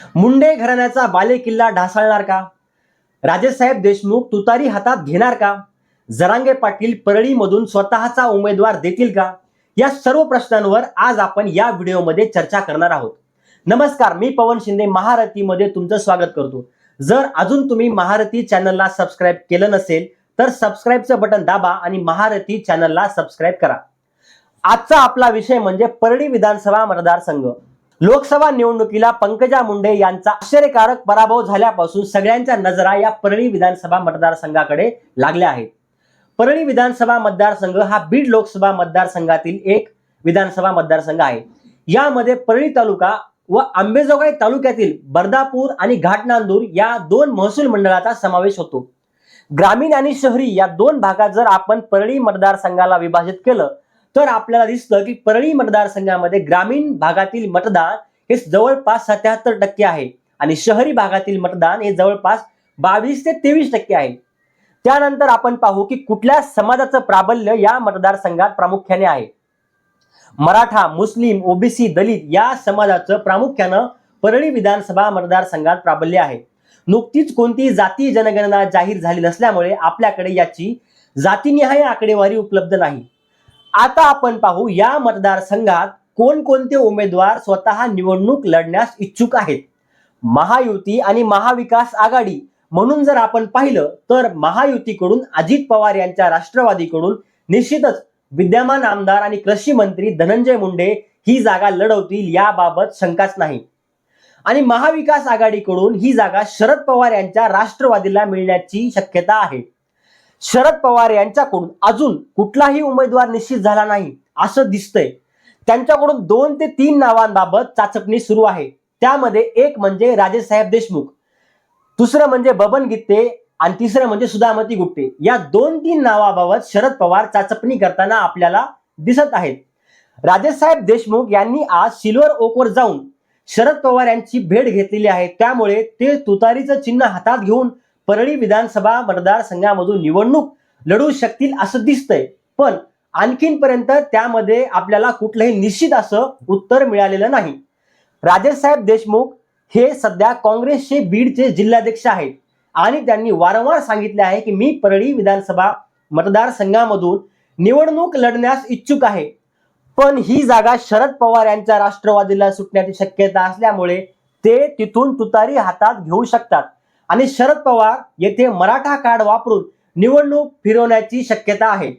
मुंडे घराण्याचा बालेकिल्ला ढासळणार का? राजेसाहेब देशमुख तुतारी हातात घेणार का? जरांगे पाटील परळीमधून स्वतःचा उमेदवार देतील का? या सर्व प्रश्नांवर आज आपण या व्हिडिओमध्ये चर्चा करणार आहोत. नमस्कार मी पवन शिंदे महारथीमध्ये तुमचं स्वागत करतो. जर अजून तुम्ही महारथी चॅनलला सबस्क्राईब केलं नसेल तर सबस्क्राईबचं बटन दाबा आणि महारथी चॅनलला सबस्क्राईब करा. आजचा आपला विषय म्हणजे परळी विधानसभा मतदारसंघ. लोकसभा निवडणुकीला पंकजा मुंडे यांचा आश्चर्यकारक पराभव झाल्यापासून सगळ्यांच्या नजरा या परळी विधानसभा मतदारसंघाकडे लागल्या आहेत. परळी विधानसभा मतदारसंघ हा बीड लोकसभा मतदारसंघातील एक विधानसभा मतदारसंघ आहे. यामध्ये परळी तालुका व आंबेजोगाई तालुक्यातील बर्दापूर आणि घाटनांदूर या दोन महसूल मंडळाचा समावेश होतो. ग्रामीण आणि शहरी या दोन भागात जर आपण परळी मतदारसंघाला विभाजित केलं तर आपल्याला दिसतं की परळी मतदारसंघामध्ये ग्रामीण भागातील मतदान हे जवळपास सत्याहत्तर टक्के आहे. आणि शहरी भागातील मतदान हे जवळपास बावीस ते तेवीस टक्के आहे. त्यानंतर आपण पाहू की कुठल्या समाजाचं प्राबल्य या मतदारसंघात प्रामुख्याने आहे. मराठा मुस्लिम ओबीसी दलित या समाजाचं प्रामुख्यानं परळी विधानसभा मतदारसंघात प्राबल्य आहे. नुकतीच कोणतीही जाती जनगणना जाहीर झाली नसल्यामुळे आपल्याकडे याची जातीनिहाय आकडेवारी उपलब्ध नाही. आता आपण पाहू या मतदारसंघात कोणकोणते उमेदवार स्वतः निवडणूक लढण्यास इच्छुक आहेत. महायुती आणि महाविकास आघाडी. म्हणून जर आपण पाहिलं तर महायुतीकडून अजित पवार यांच्या राष्ट्रवादीकडून निश्चितच विद्यमान आमदार आणि कृषी मंत्री धनंजय मुंडे ही जागा लढवतील याबाबत शंकाच नाही. आणि महाविकास आघाडीकडून ही जागा शरद पवार यांच्या राष्ट्रवादीला मिळण्याची शक्यता आहे. शरद पवार यांच्याकडून अजून कुठलाही उमेदवार निश्चित झाला नाही असं दिसतंय. त्यांच्याकडून दोन ते तीन नावांबाबत चाचपणी सुरू आहे. त्यामध्ये एक म्हणजे राजेसाहेब देशमुख दुसरं म्हणजे बबन गित्ते आणि तिसरं म्हणजे सुधामती गुप्ते या दोन तीन नावाबाबत शरद पवार चाचपणी करताना आपल्याला दिसत आहेत. राजेसाहेब देशमुख यांनी आज सिल्वर ओकवर जाऊन शरद पवार यांची भेट घेतलेली आहे. त्यामुळे ते तुतारीचं चिन्ह हातात घेऊन परळी विधानसभा मतदारसंघामधून निवडणूक लढू शकतील असं दिसतंय. पण आणखीनपर्यंत त्यामध्ये आपल्याला कुठलंही निश्चित असं उत्तर मिळालेलं नाही. राजेसाहेब देशमुख हे सध्या काँग्रेसचे बीडचे जिल्हाध्यक्ष आहेत. आणि त्यांनी वारंवार सांगितले आहे की मी परळी विधानसभा मतदारसंघामधून निवडणूक लढण्यास इच्छुक आहे. पण ही जागा शरद पवार यांच्या राष्ट्रवादीला सुटण्याची शक्यता असल्यामुळे ते तिथून तुतारी हातात घेऊ शकतात. आणि शरद पवार येथे मराठा कार्ड वापरून निवडणूक फिरवण्याची शक्यता आहे.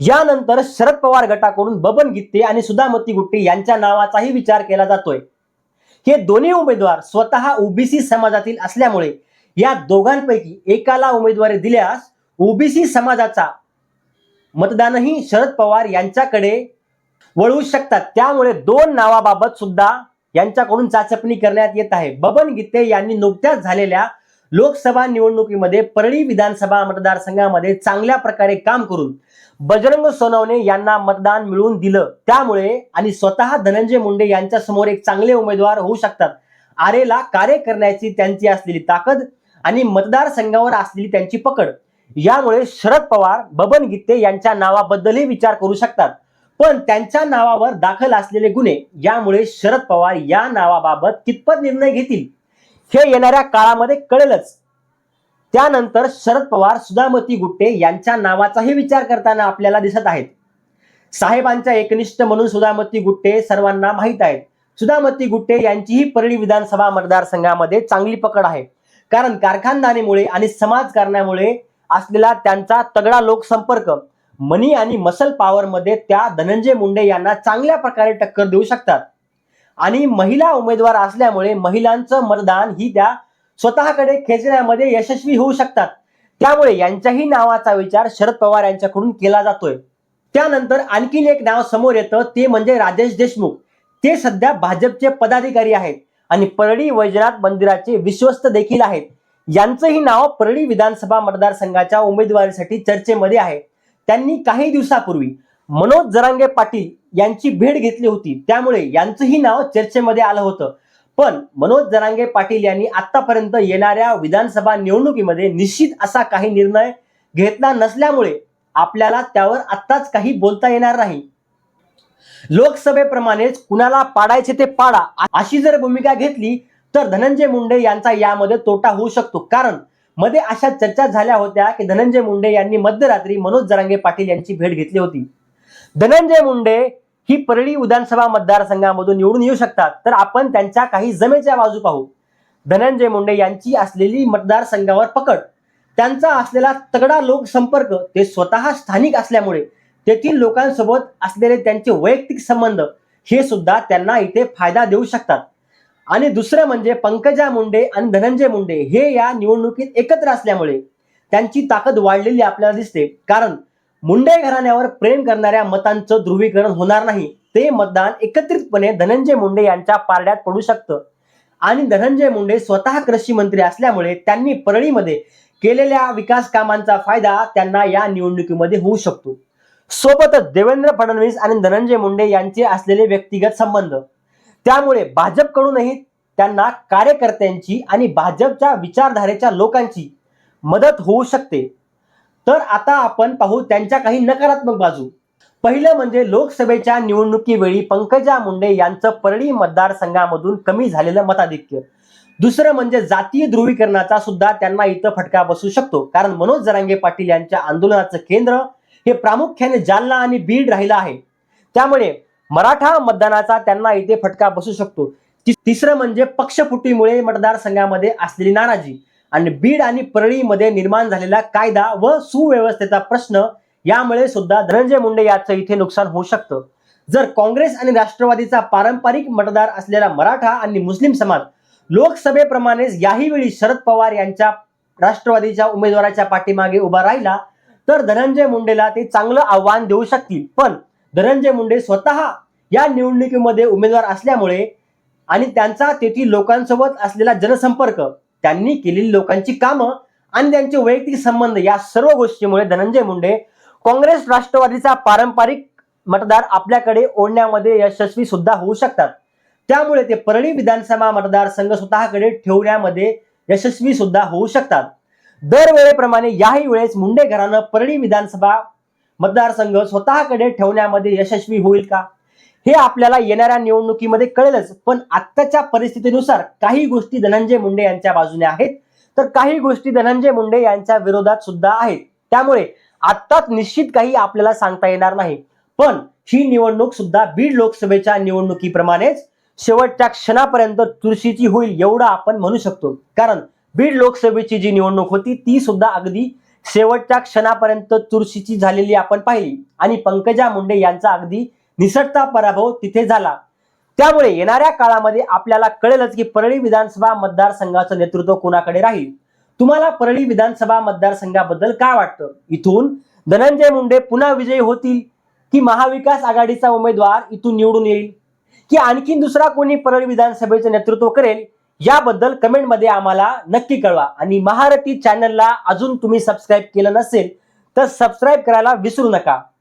यानंतर शरद पवार गटाकडून बबन गित्ते आणि सुधामती गुट्टे यांच्या नावाचाही विचार केला जातोय. हे दोन्ही उमेदवार स्वतः ओबीसी समाजातील असल्यामुळे या दोघांपैकी एकाला उमेदवारी दिल्यास ओबीसी समाजाचा मतदानही शरद पवार यांच्याकडे वळवू शकतात. त्यामुळे दोन नावाबाबत सुद्धा यांच्याकडून चाचपणी करण्यात येत आहे. बबन गीते यांनी नुकत्याच झालेल्या लोकसभा निवडणुकीमध्ये परळी विधानसभा मतदारसंघामध्ये चांगल्या प्रकारे काम करून बजरंग सोनवणे यांना मतदान मिळवून दिलं. त्यामुळे आणि स्वतः धनंजय मुंडे यांच्या समोर एक चांगले उमेदवार होऊ शकतात. आरेला कार्य करण्याची त्यांची असलेली ताकद आणि मतदारसंघावर असलेली त्यांची पकड. यामुळे शरद पवार बबन गीते यांच्या नावाबद्दलही विचार करू शकतात. पण त्यांच्या नावावर दाखल असलेले गुन्हे यामुळे शरद पवार या नावाबाबत कितपत निर्णय घेतील हे येणाऱ्या काळामध्ये कळेलच. त्यानंतर शरद पवार सुधामती गुट्टे यांच्या नावाचाही विचार करताना आपल्याला दिसत आहेत. साहेबांच्या एकनिष्ठ म्हणून सुधामती गुट्टे सर्वांना माहीत आहेत. सुधामती गुट्टे यांचीही परळी विधानसभा मतदारसंघामध्ये चांगली पकड आहे. कारण कारखानदारीमुळे आणि समाजकारणामुळे असलेला त्यांचा तगडा लोकसंपर्क मनी आणि मसल पॉवरमध्ये त्या धनंजय मुंडे यांना चांगल्या प्रकारे टक्कर देऊ शकतात. आणि महिला उमेदवार असल्यामुळे महिलांचं मतदान ही त्या स्वतःकडे खेचण्यामध्ये यशस्वी होऊ शकतात. त्यामुळे यांच्याही नावाचा विचार शरद पवार यांच्याकडून केला जातोय. त्यानंतर आणखीन एक नाव समोर येतं ते म्हणजे राजेश देशमुख. ते सध्या भाजपचे पदाधिकारी आहेत आणि परळी वैजनाथ मंदिराचे विश्वस्त देखील आहेत. यांचंही नाव परळी विधानसभा मतदारसंघाच्या उमेदवारीसाठी चर्चेमध्ये आहे. त्यांनी काही दिवसापूर्वी मनोज जरांगे पाटील यांची भेट घेतली होती. त्यामुळे यांचंही नाव चर्चेमध्ये आलं होतं. पण मनोज जरांगे पाटील यांनी आतापर्यंत येणाऱ्या विधानसभा निवडणुकीमध्ये निश्चित असा काही निर्णय घेतला नसल्यामुळे आपल्याला त्यावर आत्ताच काही बोलता येणार नाही. लोकसभेप्रमाणेच कुणाला पाडायचे ते पाडा अशी जर भूमिका घेतली तर धनंजय मुंडे यांचा यामध्ये तोटा होऊ शकतो. कारण मध्ये अशा चर्चा झाल्या होत्या की धनंजय मुंडे यांनी मध्यरात्री मनोज जरांगे पाटील यांची भेट घेतली होती. धनंजय मुंडे ही परळी विधानसभा मतदारसंघामधून निवडून येऊ शकतात तर आपण त्यांच्या काही जमेच्या बाजू पाहू. धनंजय मुंडे यांची असलेली मतदारसंघावर पकड. त्यांचा असलेला तगडा लोकसंपर्क ते स्वतः स्थानिक असल्यामुळे तेथील लोकांसोबत असलेले त्यांचे वैयक्तिक संबंध हे सुद्धा त्यांना इथे फायदा देऊ शकतात. आणि दुसरं म्हणजे पंकजा मुंडे आणि धनंजय मुंडे हे या निवडणुकीत एकत्र असल्यामुळे त्यांची ताकद वाढलेली आपल्याला दिसते. कारण मुंडे घराण्यावर प्रेम करणाऱ्या मतांचं ध्रुवीकरण होणार नाही. ते मतदान एकत्रितपणे धनंजय मुंडे यांच्या पारड्यात पडू शकतं. आणि धनंजय मुंडे स्वतः कृषी मंत्री असल्यामुळे त्यांनी परळीमध्ये केलेल्या विकास कामांचा फायदा त्यांना या निवडणुकीमध्ये होऊ शकतो. सोबतच देवेंद्र फडणवीस आणि धनंजय मुंडे यांचे असलेले व्यक्तिगत संबंध. त्यामुळे भाजपकडूनही त्यांना कार्यकर्त्यांची आणि भाजपच्या विचारधारेच्या लोकांची मदत होऊ शकते. तर आता आपण पाहू त्यांच्या काही नकारात्मक बाजू. पहिलं म्हणजे लोकसभेच्या निवडणुकीवेळी पंकजा मुंडे यांचं परळी मतदारसंघामधून कमी झालेलं मताधिक्य. दुसरं म्हणजे जातीय ध्रुवीकरणाचा सुद्धा त्यांना इथं फटका बसू शकतो. कारण मनोज जरांगे पाटील यांच्या आंदोलनाचं केंद्र हे प्रामुख्याने जालना आणि बीड राहिलं आहे. त्यामुळे मराठा मतदानाचा त्यांना इथे फटका बसू शकतो. तिसरं म्हणजे पक्षफुटीमुळे मतदारसंघामध्ये असलेली नाराजी आणि बीड आणि परळीमध्ये निर्माण झालेला कायदा व सुव्यवस्थेचा प्रश्न यामुळे सुद्धा धनंजय मुंडे याचं इथे नुकसान होऊ शकतं. जर काँग्रेस आणि राष्ट्रवादीचा पारंपरिक मतदार असलेला मराठा आणि मुस्लिम समाज लोकसभेप्रमाणेच याही वेळी शरद पवार यांच्या राष्ट्रवादीच्या उमेदवाराच्या पाठीमागे उभा राहिला तर धनंजय मुंडेला ते चांगलं आव्हान देऊ शकतील. पण धनंजय मुंडे स्वतः या निवडणुकीमध्ये उमेदवार असल्यामुळे आणि त्यांचा तेथील लोकांसोबत असलेला जनसंपर्क त्यांनी केलेली लोकांची कामं आणि त्यांचे वैयक्तिक संबंध या सर्व गोष्टीमुळे धनंजय मुंडे काँग्रेस राष्ट्रवादीचा पारंपरिक मतदार आपल्याकडे ओढण्यामध्ये यशस्वी सुद्धा होऊ शकतात. त्यामुळे ते परळी विधानसभा मतदारसंघ स्वतःकडे ठेवण्यामध्ये यशस्वी सुद्धा होऊ शकतात. दरवेळेप्रमाणे याही वेळेस मुंडे घरानं परळी विधानसभा मतदारसंघ स्वतःकडे ठेवण्यामध्ये यशस्वी होईल का? हे आपल्याला येणाऱ्या निवडणुकीमध्ये कळेलच. पण आत्ताच्या परिस्थितीनुसार काही गोष्टी धनंजय मुंडे यांच्या बाजूने आहेत. तर काही गोष्टी धनंजय मुंडे यांच्या विरोधात सुद्धा आहेत. त्यामुळे आत्ताच निश्चित काही आपल्याला सांगता येणार नाही. पण ही निवडणूक सुद्धा बीड लोकसभेच्या निवडणुकीप्रमाणेच शेवटच्या क्षणापर्यंत चुरशीची होईल एवढं आपण म्हणू शकतो. कारण बीड लोकसभेची जी निवडणूक होती ती सुद्धा अगदी शेवटच्या क्षणापर्यंत चुरशीची झालेली आपण पाहिली. आणि पंकजा मुंडे यांचा अगदी निसटता पराभव तिथे झाला. त्यामुळे येणाऱ्या काळामध्ये आपल्याला कळेलच की परळी विधानसभा मतदारसंघाचं नेतृत्व कोणाकडे राहील. तुम्हाला परळी विधानसभा मतदारसंघाबद्दल काय वाटतं? इथून धनंजय मुंडे पुन्हा विजयी होतील? की महाविकास आघाडीचा उमेदवार इथून निवडून येईल? की आणखीन दुसरा कोणी परळी विधानसभेचं नेतृत्व करेल? याबद्दल कमेंटमध्ये आम्हाला नक्की कळवा. आणि महारथी चॅनलला अजून तुम्ही सबस्क्राईब केलं नसेल तर सबस्क्राईब करायला विसरू नका.